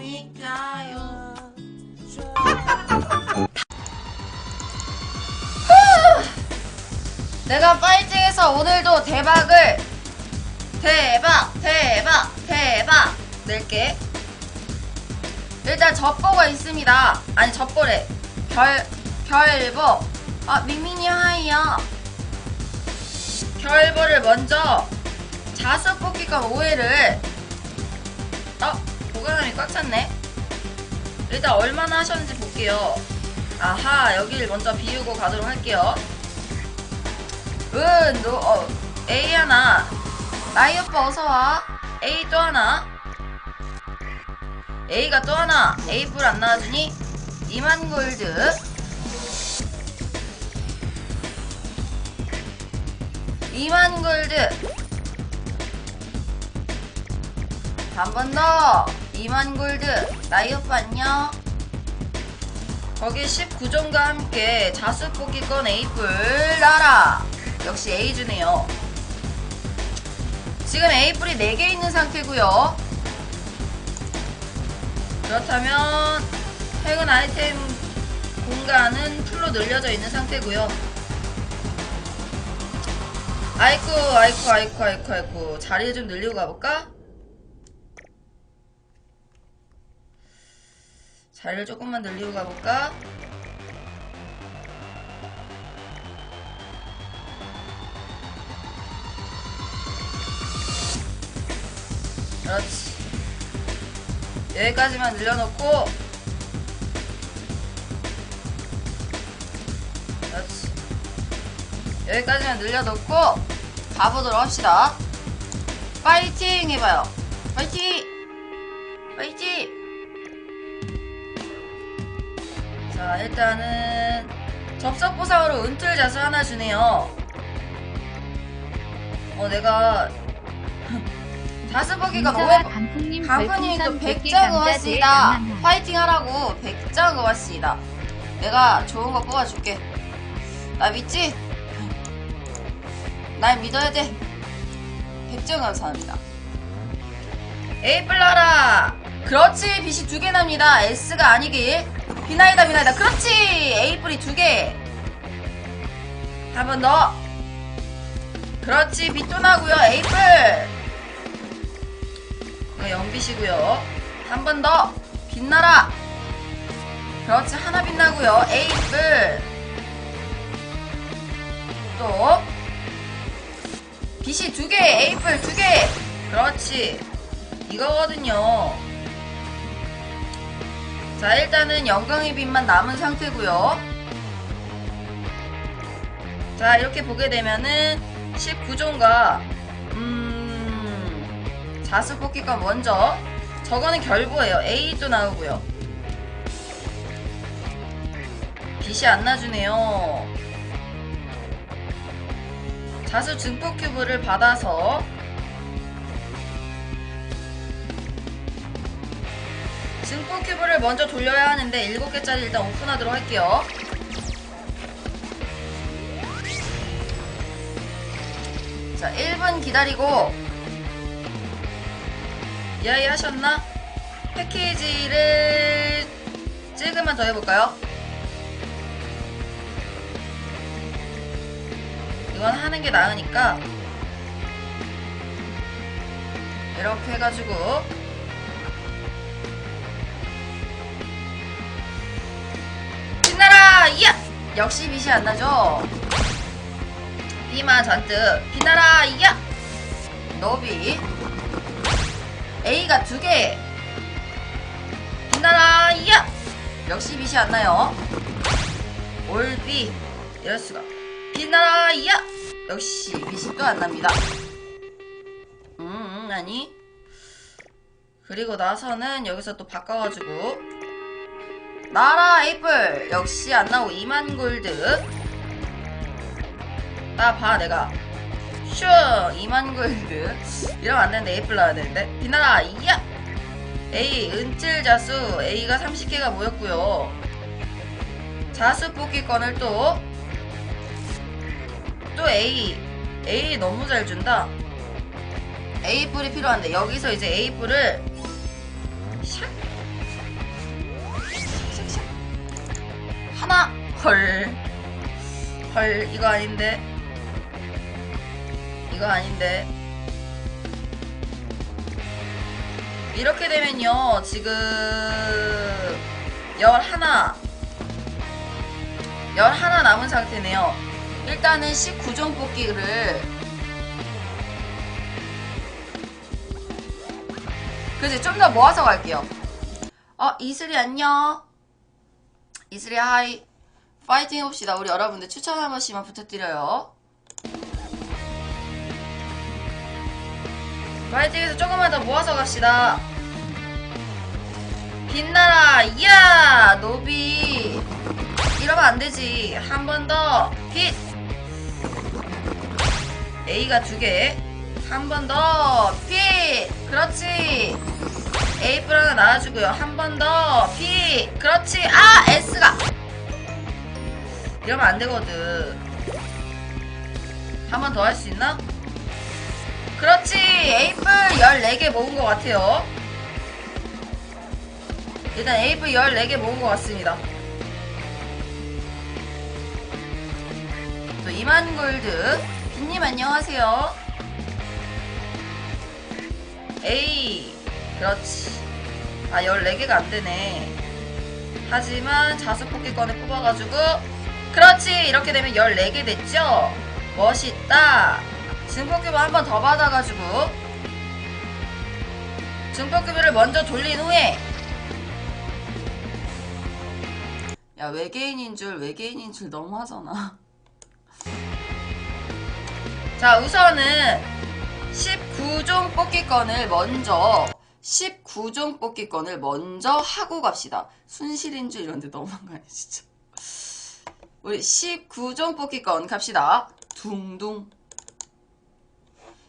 거니까요. 내가 파이팅해서 오늘도 대박을 대박 대박 대박 낼게. 일단 접보가 있습니다. 아니 접보래. 별 별보. 아 미미니 하이야. 별보를 먼저 자수 뽑기권 5회를. 어? 보관함이 꽉 찼네 일단 얼마나 하셨는지 볼게요 아하 여기를 먼저 비우고 가도록 할게요 은, 노, 어, A 하나. 나이 오빠 어서와. A 또 하나. A가 또 하나. A 불 안 나와주니? 2만 골드. 2만 골드. 한 번 더. 2만 골드. 나이 오빠 안녕. 거기 19점과 함께 자수 뽑기권 A뿔 나라. 역시 A주네요. 지금 A뿔이 4개 있는 상태고요. 그렇다면 퇴근 아이템 공간은 풀로 늘려져 있는 상태고요. 아이쿠 아이쿠 아이쿠 아이쿠 아이쿠 자리 좀 늘리고 가볼까? 자리를 조금만 늘리고 가볼까? 그렇지. 여기까지만 늘려놓고. 그렇지. 여기까지만 늘려놓고 가보도록 합시다. 파이팅 해봐요. 파이팅! 파이팅! 자, 일단은 접속 보상으로 은틀 자수 하나 주네요. 어, 내가 민서와 오해 강풍님 또 별풍선 100개 100장 감사드려요. 고맙습니다. 파이팅 하라고 100장 고맙습니다. 내가 좋은 거 뽑아줄게. 나 믿지? 날 믿어야 돼. 100장 감사합니다. 에이 플라라 그렇지 빛이 두 개 납니다. S가 아니길. 비나이다 비나이다. 그렇지 에이플이 두 개. 한번 더. 그렇지 나고요. 에이플. 이거 연빛이고요. 한 번 더. 빛나라. 그렇지 하나 빛나고요. 에이플. 또 빛이 두 개, 에이플 두 개. 그렇지. 이거거든요. 자, 일단은 영광의 빛만 남은 상태고요. 자, 이렇게 보게 되면은 19종과 음, 자수 뽑기권 먼저 저거는 결부예요. A도 나오고요. 빛이 안 나주네요. 자수 증폭 큐브를 받아서 증폭 큐브를 먼저 돌려야 하는데 7개짜리 일단 오픈하도록 할게요. 자, 1분 기다리고 이야기 하셨나? 패키지를 찍으면 더 해볼까요? 이건 하는 게 나으니까 이렇게 해가지고 야! 역시 빛이 안 나죠? 비만 잔뜩 빛나라! 이야! 노비 A가 두 개. 빛나라! 이야! 역시 빛이 안 나요. 올비 이럴 수가. 빛나라! 이야! 역시 빛이 또 안 납니다. 음, 음, 아니. 그리고 나서는 여기서 또 바꿔가지고 나라 에이플. 역시 안 나오고 2만 골드. 나봐 내가. 슈 2만 골드. 이러면 안 되는데 에이플 나와야 되는데. 비나라 이야! A 은질 자수. A가 30개가 모였고요. 자수 뽑기권을 또 또 A. A 너무 잘 준다. 뿔이 필요한데 여기서 이제 A 뿔을 헐. 헐 이거 아닌데. 이거 아닌데. 이렇게 되면요 지금 열 하나 열 하나 남은 상태네요. 일단은 19종 뽑기를 그지 좀 더 모아서 갈게요. 어 이슬이 안녕. 이슬이 하이. 파이팅 해봅시다. 우리 여러분들 추천 한 번씩만 부탁드려요. 파이팅해서 조금만 더 모아서 갑시다. 빛나라, 이야! 노비. 이러면 안 되지. 한 번 더. 빛! A가 두 개. 한 번 더. 빛! 그렇지. A 뿔 하나 나와주고요. 한 번 더. 빛! 그렇지. 아! S가! 이러면 안 되거든. 한 번 더 할 수 있나? 그렇지! 에이플 14개 모은 것 같아요. 일단 에이플 14개 모은 것 같습니다. 또 이만 골드. 빈님 안녕하세요. 에이. 그렇지. 아, 14개가 안 되네. 하지만 자수뽑기권을 뽑아가지고 그렇지. 이렇게 되면 14개 됐죠? 멋있다. 증폭큐브 한 번 더 받아가지고 증폭큐브를 먼저 돌린 후에 야 외계인인 줄 외계인인 줄 너무 하잖아. 자 우선은 19종 뽑기권을 먼저 19종 뽑기권을 먼저 하고 갑시다. 순실인 줄 이런데 너무한 거 아니야 진짜 우리 19종 뽑기권 갑시다. 둥둥.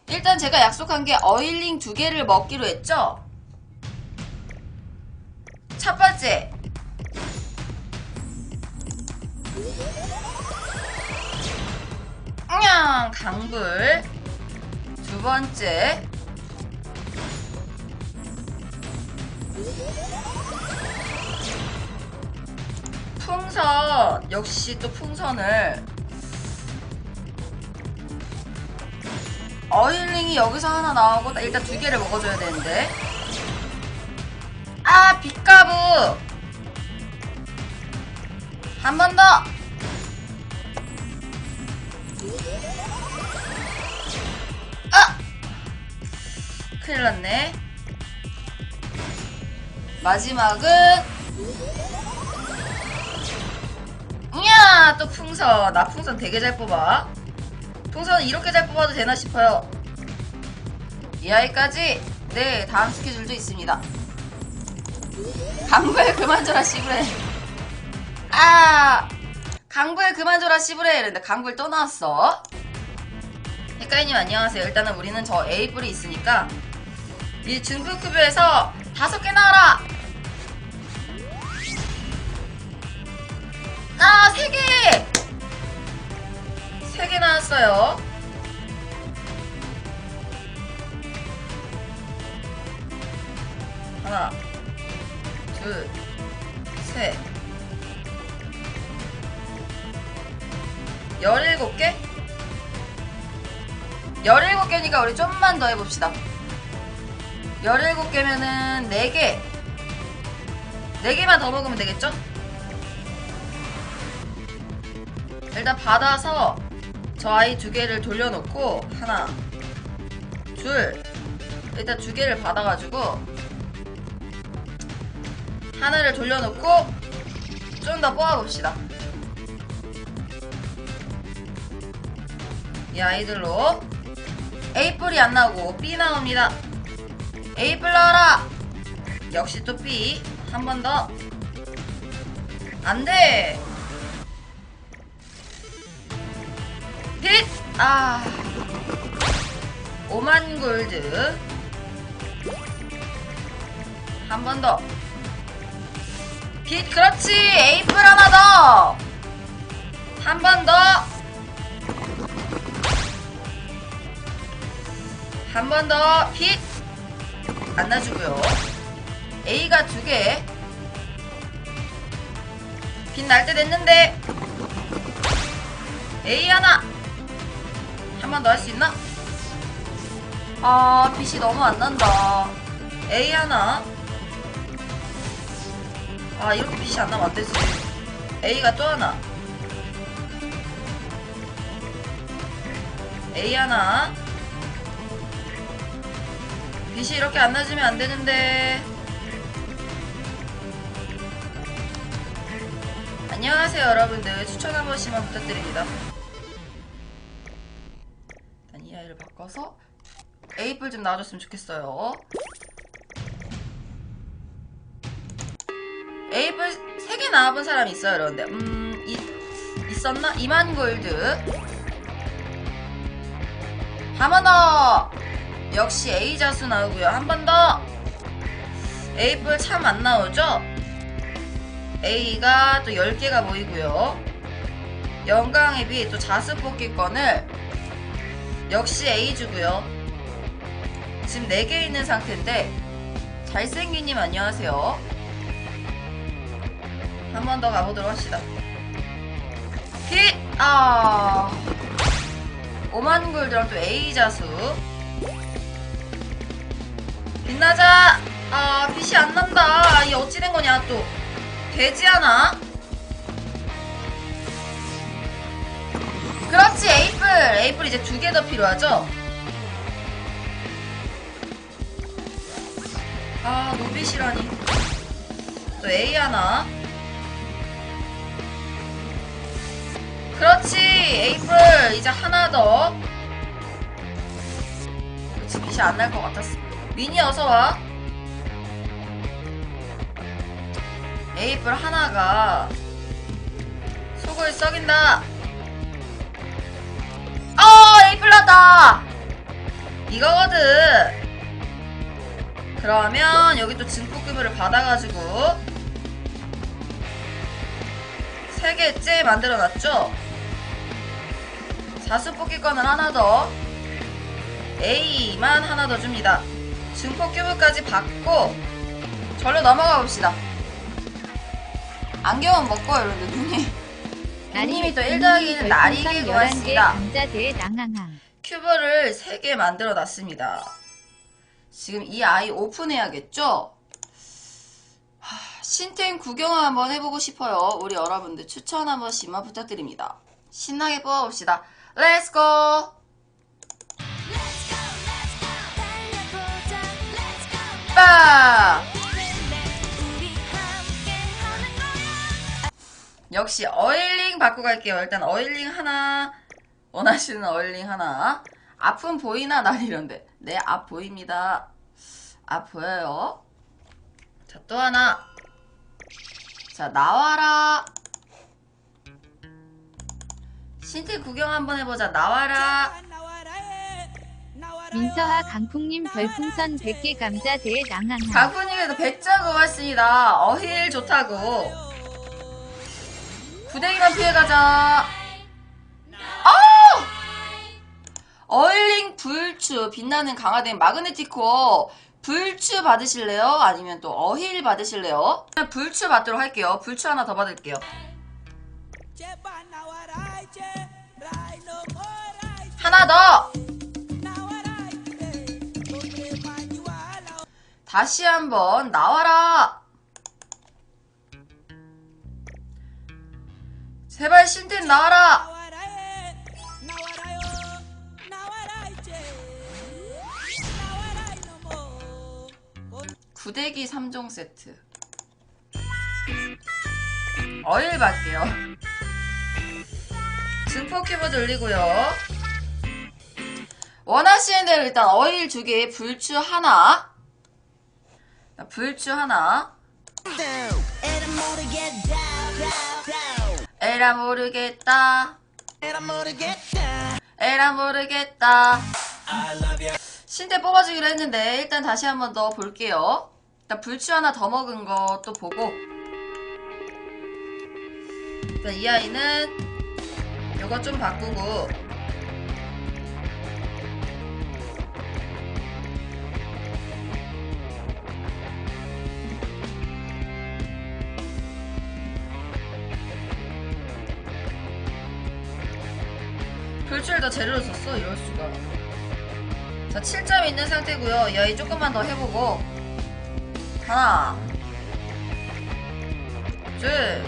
일단 제가 약속한 게 어일링 두 개를 먹기로 했죠? 첫 번째. 그냥 강불. 두 번째. 풍선 역시 또 풍선을. 어일링이 여기서 하나 나오고 일단 두 개를 먹어줘야 되는데. 아 빗가부 한 번 더! 아! 큰일 났네. 마지막은 이야 또 풍선. 나 풍선 되게 잘 뽑아. 풍선은 이렇게 잘 뽑아도 되나 싶어요. 이 아이까지 네 다음 스케줄도 있습니다. 강부에 그만 줘라 씨부레. 아 강부에 그만 줘라 씨부레. 이랬는데 강부에 또 나왔어. 헷갈리님 안녕하세요. 일단은 우리는 저 A뿔이 있으니까 이 증표급여에서 다섯 개 나와라 아, 세 개! 세개 나왔어요. 하나, 둘, 셋. 열일곱 개? 열일곱 개니까 우리 좀만 더 해봅시다. 열일곱 개면은 네 개. 네 개만 더 먹으면 되겠죠? 일단 받아서 저 아이 두 개를 돌려놓고 하나 둘 일단 두 개를 받아가지고 하나를 돌려놓고 좀 더 뽑아봅시다. 이 아이들로 A뿔이 안 나오고 B 나옵니다. A뿔 나와라! 역시 또 B. 한 번 더. 안돼 빛! 아. 5만 골드. 한 번 더. 빛, 그렇지! 에이플 하나 더! 한 번 더! 한 번 더, 빛! 안 나주고요. A가 두 개. 빛 날 때 됐는데 A 하나 한 번 더 할 수 있나? 아 빛이 너무 안 난다. A 하나. 아 이렇게 빛이 안 나면 안 되지. A가 또 하나. A 하나. 빛이 이렇게 안 나지면 안 되는데. 안녕하세요 여러분들. 추천 한 번씩만 부탁드립니다 바꿔서 에이플 좀 나와줬으면 좋겠어요 에이플 3개 나와본 사람이 있어요 여러분들 음 이, 있었나? 2만 골드 한 번 더! 역시 A자수 나오고요. 한 번 더! 에이플 참안 나오죠? A가 또 10개가 보이고요. 영광앱이 또 자수 뽑기권을 역시 A 주고요. 지금 4개 있는 상태인데 잘생기님 안녕하세요. 한 번 더 가보도록 합시다. 힛! 아... 5만 골드랑 또 A 자수 빛나자 아 빛이 안 난다 이 어찌 된 거냐 또 되지 않아 에이플 이제 두 개 더 필요하죠? 아 노빛이라니. 또 A 하나. 그렇지 에이플. 이제 하나 더. 그렇지 빛이 안 날 것 같았어 미니 어서와. 에이플 하나가 속을 썩인다 났다. 이거거든. 그러면 여기 또 증폭급여를 받아가지고 세 개째 만들어놨죠? 자수 뽑기권을 하나 더. A만 하나 더 줍니다. 증폭 큐브까지 받고 절로 넘어가 봅시다. 안경은 먹고 여러분들 눈이 눈님이 또 1더하기는 날이길 고맙습니다. 감자대 낭앙항. 큐브를 3개 만들어 놨습니다. 지금 이 아이 오픈해야겠죠? 하, 신템 구경 한번 해보고 싶어요. 우리 여러분들 추천 한 번씩만 부탁드립니다. 신나게 뽑아봅시다. 렛츠고 빠! 역시 어일링 바꾸고 갈게요. 일단 어일링 하나 원하시는 어일링 하나 앞은 보이나 날 이런데 네 앞 보입니다. 앞 보여요. 자 또 하나 자 나와라 신티 구경 한번 해보자 나와라 민서하 강풍님 별풍선 100개 감자 대 낭앙항. 가훈이에도 100자 고맙습니다. 어힐 좋다고. 구데기만 피해가자. 어! 어일링 불추 빛나는 강화된 마그네티코 불추 받으실래요? 아니면 또 어힐 받으실래요? 불추 받도록 할게요. 불추 하나 더 받을게요. 하나 더! 다시 한번 나와라. 제발 신템 나와라. 구데기 3종 세트. 어일 받게요. 증폭 큐브 돌리고요. 원하시는 대로 일단 어일 두 개, 불추 하나. 자, 불추 하나. 에라 모르겠다. 에라 모르겠다. 신대 뽑아주기로 했는데 일단 다시 한번 더 볼게요. 일단 불추 하나 더 먹은 거또 보고. 일단 이 아이는 이거 좀 바꾸고 돌출을 다 재료로 썼어 이럴 수가. 자 7점 있는 상태고요. 여기 조금만 더 해보고. 하나. 둘셋.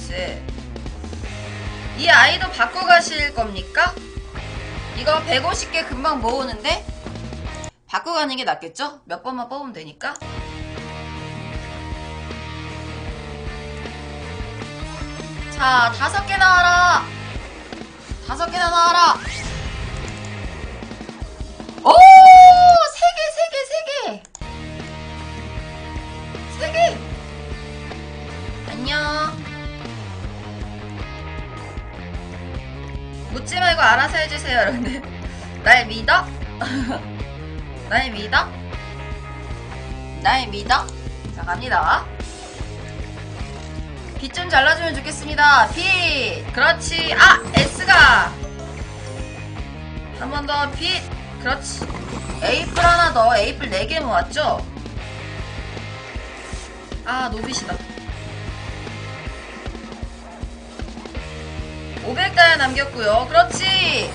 셋. 이 아이도 바꿔가실 겁니까? 이거 150개 금방 모으는데? 바꿔가는 게 낫겠죠? 몇 번만 뽑으면 되니까 자 다섯 개 나와라 다섯 개나 나와라 오! 세 개, 세 개, 세 개! 세 개! 안녕. 묻지 말고 알아서 해주세요, 여러분들. 날 믿어? 날 믿어? 날 믿어? 자, 갑니다. 빛 좀 잘라주면 좋겠습니다. 빛! 그렇지. 아! S가! 한 번 더 빛! 그렇지. 에이플 하나 더. 에이플 4개 모았죠? 아, 노빗이다. 500다이 남겼고요. 그렇지.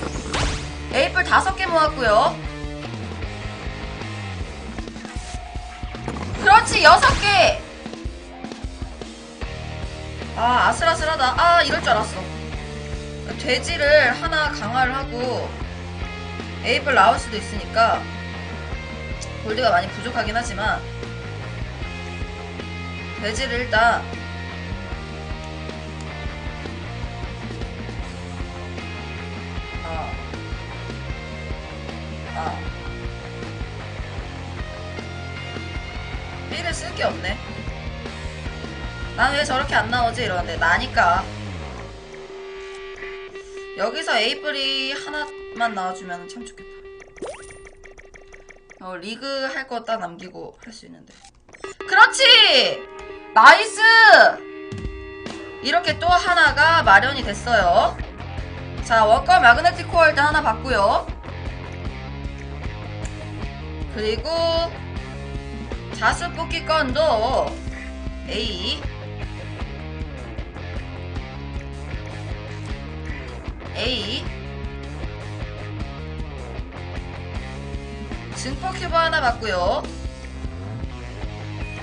에이플 5개 모았고요. 그렇지. 6개. 아, 아슬아슬하다. 아, 이럴 줄 알았어. 돼지를 하나 강화를 하고 에이플 나올 수도 있으니까 골드가 많이 부족하긴 하지만 돼지를 일단 아. 아. 삐를 쓸 게 없네. 난 왜 저렇게 안 나오지? 이러는데 나니까. 여기서 에이플이 하나만 나와주면 참 좋겠다. 어, 리그 할 거 딱 남기고 할 수 있는데. 그렇지! 나이스! 이렇게 또 하나가 마련이 됐어요. 자, 워커 마그네틱 코어 일단 하나 받고요. 그리고 자수 뽑기 건도 A A 증폭 큐브 하나 받고요.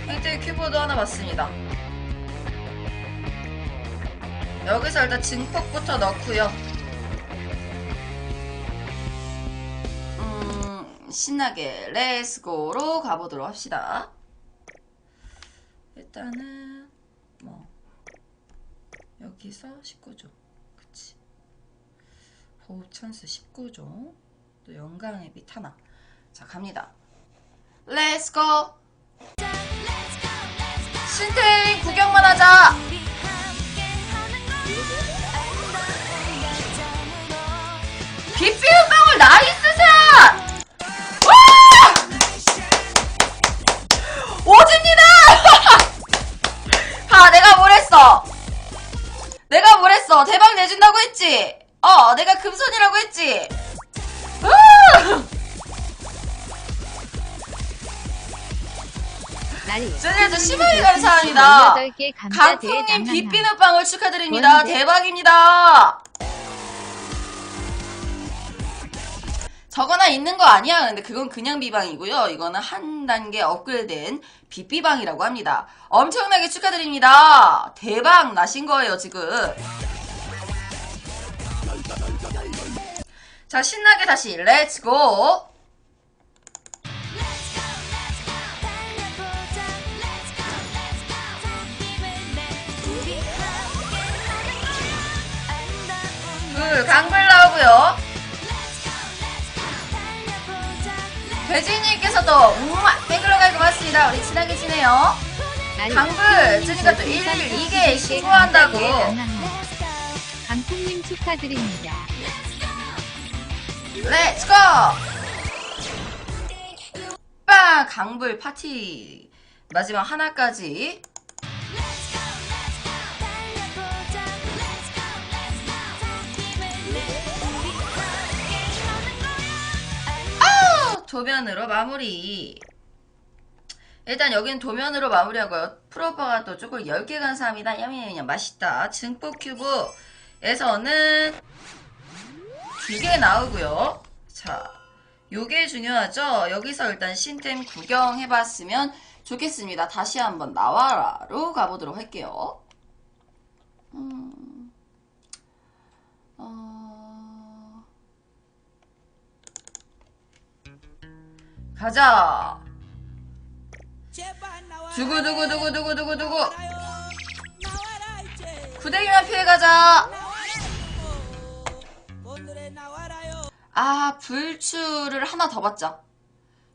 획득 큐브도 하나 받습니다. 여기서 일단 증폭부터 넣고요. 음, 신나게 렛츠고로 가보도록 합시다. 일단은 뭐 여기서 19조 그치 호흡 찬스 19조 또 영광의 빛 하나. 자 갑니다. 렛츠 고 신탱 구경만 하자! 빛비는 방울 나이스 어, 내가 금손이라고 했지? 18개 감자 대에 강풍님. 빛비는 빵을 축하드립니다. 대박입니다. 저거나 있는 거 아니야. 근데 그건 그냥 비방이고요. 이거는 한 단계 업그레이드된 빛비방이라고 합니다. 엄청나게 축하드립니다. 대박 나신 거예요, 지금. 자, 신나게 다시 렛츠고. 그 강불 나오고요. 배지님께서도 우마 땡글러가 고맙습니다. 우리 친하게 지내요. 강불 주니까 또 112개 신고한다고. 강풍님 축하드립니다. 렛츠고! 빵! 강불 파티 마지막 하나까지! 도면으로 마무리 일단 여기는 도면으로 마무리하고요. 프로파가 또 쪼글 10개 감사합니다. 야미야미야 맛있다. 증폭 큐브에서는 두개 나오고요. 자, 요게 중요하죠. 여기서 일단 신템 구경해봤으면 좋겠습니다. 다시 한번 나와라로 가보도록 할게요. 음, 어, 가자. 두구 두구 두구 두구 두구 두구 구데기만 피해가자 아 불추를 하나 더 받자.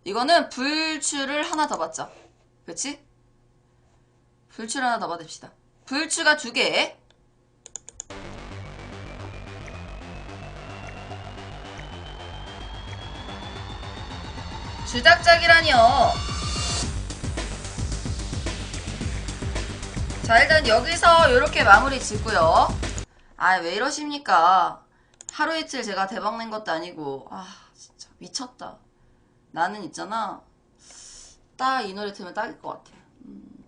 이거는 불추를 하나 더 받자. 그치? 불추를 하나 더 받읍시다. 불추가 두개. 주작작이라니요. 자 일단 여기서 이렇게 마무리 짓고요. 아 왜 이러십니까 하루 이틀 제가 대박 낸 것도 아니고 아 진짜 미쳤다. 나는 있잖아. 딱 이 노래 들으면 딱일 것 같아. 음.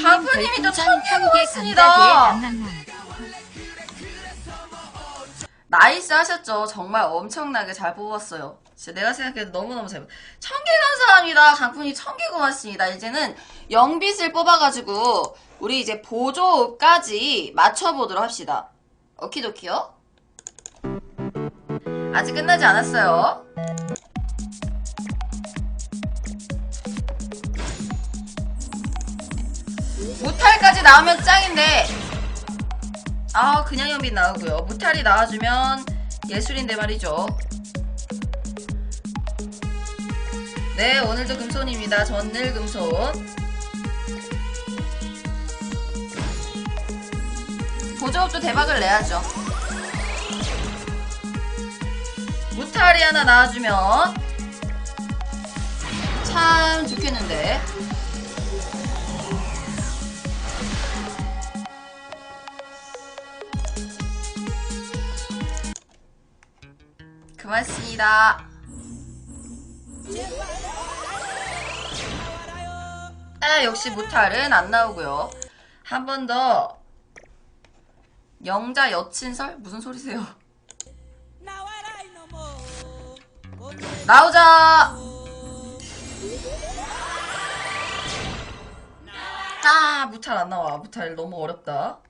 강풍님이 또 별풍선 천개 1000개 고맙습니다. 감사드에 낭낭낭 나이스 하셨죠. 정말 엄청나게 잘 뽑았어요 진짜 내가 생각해도 너무너무 잘 뽑... 천개 감사합니다. 강풍이 천개 고맙습니다. 이제는 영빛을 뽑아가지고 우리 이제 보조까지 맞춰보도록 합시다. 오키도키요? 아직 끝나지 않았어요. 무탈까지 나오면 짱인데. 아 그냥 연빛 나오고요. 무탈이 나와주면 예술인데 말이죠 네 오늘도 금손입니다. 전늘 금손. 보조업도 대박을 내야죠. 무탈이 하나 나와주면 참 좋겠는데. 고맙습니다. 아, 역시 무탈은 안 나오고요. 한 번 더. 영자 여친설? 무슨 소리세요? 나오자! 아, 무탈 안 나와. 무탈 너무 어렵다.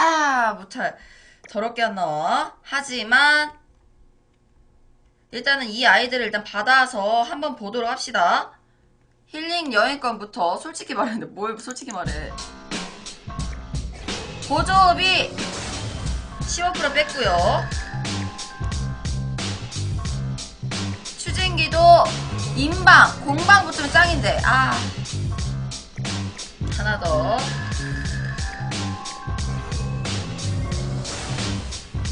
아, 무탈. 더럽게 안 나와. 하지만, 일단은 이 아이들을 일단 받아서 한번 보도록 합시다. 힐링 여행권부터 솔직히 말했는데 뭘 솔직히 말해. 보조업이 15% 뺐고요. 추진기도 인방, 공방 붙으면 짱인데. 아. 하나 더.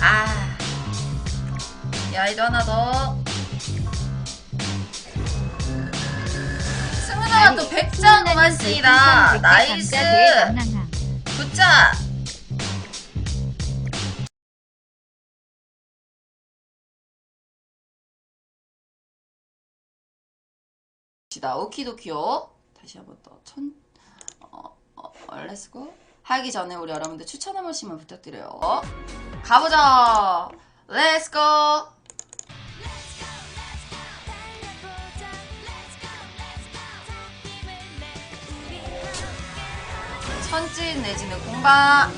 아. 이 아이도 하나 더. 승은아 또 100점 고맙습니다. 나이스. 낭낭낭 굿자. 시다 오키도키요. 다시 한번 더 천. 어, 어, 어, 렛츠고. 하기 전에 우리 여러분들 추천 한 번씩만 부탁드려요. 가보자. 렛츠 고. 천진 내지는 공방.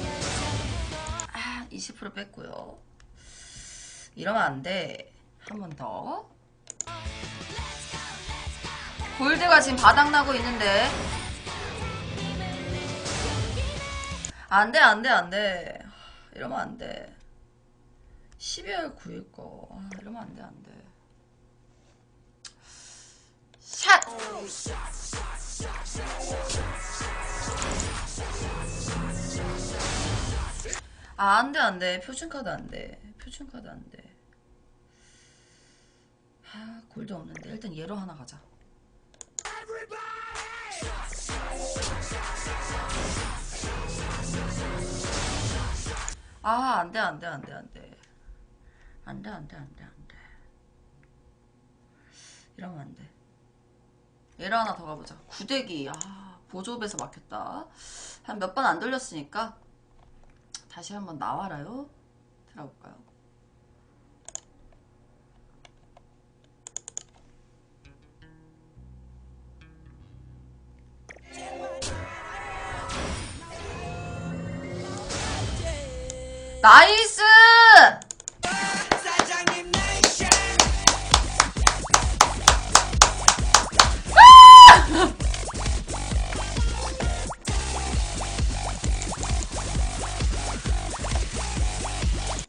아, 20% 뺐고요. 이러면 안 돼. 한 번 더. 골드가 지금 바닥나고 있는데. 안 돼, 안 돼, 안 돼. 이러면 안 돼. 12월 9일 거. 아, 이러면 안 돼, 안 돼. 샷! 아, 안 돼, 안 돼. 표준카드 안 돼. 표준카드 안 돼. 아, 골드 없는데. 일단 얘로 하나 가자. 아, 안 돼, 안 돼, 안 돼, 안 돼. 안 돼, 안 돼, 안 돼, 안 돼. 이러면 안 돼. 얘를 하나 더 가보자. 구대기. 아, 보조업에서 막혔다. 한 몇 번 안 돌렸으니까 다시 한번 나와라요. 들어볼까요? 나이스! 네이션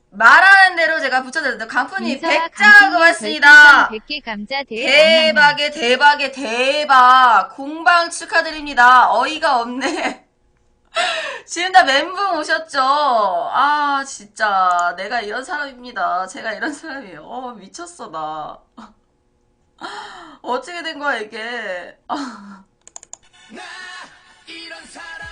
말하는 대로 제가 붙여드렸는데 강프님 인사와 100장 강진님 고맙습니다. 별풍선 100개 감자 대에 대박의 대박의 대박 공방 축하드립니다. 어이가 없네. 지금 다 멘붕 오셨죠? 아 진짜 내가 이런 사람입니다. 제가 이런 사람이에요. 어 미쳤어 나. 어떻게 된 거야 이게? 나 이런 사람